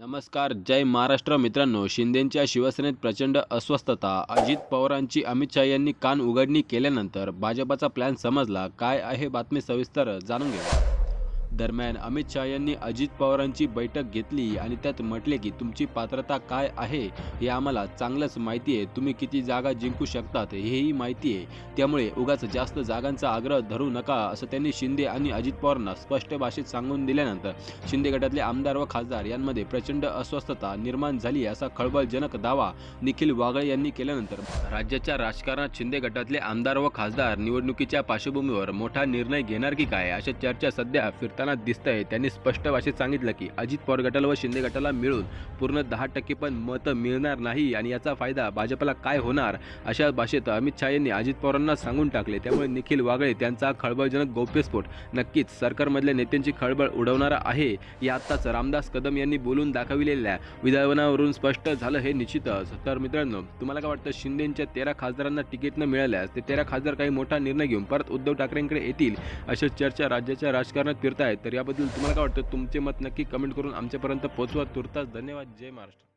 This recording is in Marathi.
नमस्कार जय महाराष्ट्र मित्रांनो. शिंदेंच्या शिवसेनेत प्रचंड अस्वस्थता. अजित पवारांची अमित शहा यांनी कान उघडणी केल्यानंतर भाजपाचा प्लॅन समजला. काय आहे बातमी सविस्तर जाणून घ्या दरम्यान अमित शहा यांनी अजित पवारांची बैठक घेतली आणि त्यात म्हटले की तुमची पात्रता काय आहे हे आम्हाला चांगलंच माहिती आहे. तुम्ही किती जागा जिंकू शकतात हेही माहिती आहे. त्यामुळे उगाच जास्त जागांचा आग्रह धरू नका असं त्यांनी शिंदे आणि अजित पवारांना स्पष्ट भाषेत सांगून दिल्यानंतर शिंदे गटातले आमदार व खासदार यांमध्ये प्रचंड अस्वस्थता निर्माण झाली असा खळबळजनक दावा निखिल वागळे यांनी केल्यानंतर राज्याच्या राजकारणात शिंदे गटातले आमदार व खासदार निवडणुकीच्या पार्श्वभूमीवर मोठा निर्णय घेणार की काय अशा चर्चा सध्या फिरताना दिसत आहे त्यांनी स्पष्ट भाषेत सांगितलं की अजित पवार गटाला व शिंदे गटाला मिळून पूर्ण दहा टक्के पण मतं मिळणार नाही आणि याचा फायदा भाजपला काय होणार अशा भाषेत अमित शहा यांनी अजित पवारांना सांगून टाकले. त्यामुळे निखिल वागळे त्यांचा खळबळजनक गौप्यस्फोट नक्कीच सरकारमधल्या नेत्यांची खळबळ उडवणारा आहे या आत्ताच रामदास कदम यांनी बोलून दाखविलेल्या विधानावरून स्पष्ट झालं हे निश्चितच तर मित्रांनो तुम्हाला काय वाटतं? शिंदेच्या तेरा खासदारांना तिकीट न मिळाल्यास ते तेरा खासदार काही मोठा निर्णय घेऊन परत उद्धव ठाकरेंकडे येतील अशा चर्चा राज्याच्या राजकारणात फिरताय. आहे. तर याबद्दल तुम्हाला काय वाटतं? तुमचे मत नक्की कमेंट करून आमच्यापर्यंत पोहोचवा. तुर्तास धन्यवाद. जय महाराष्ट्र.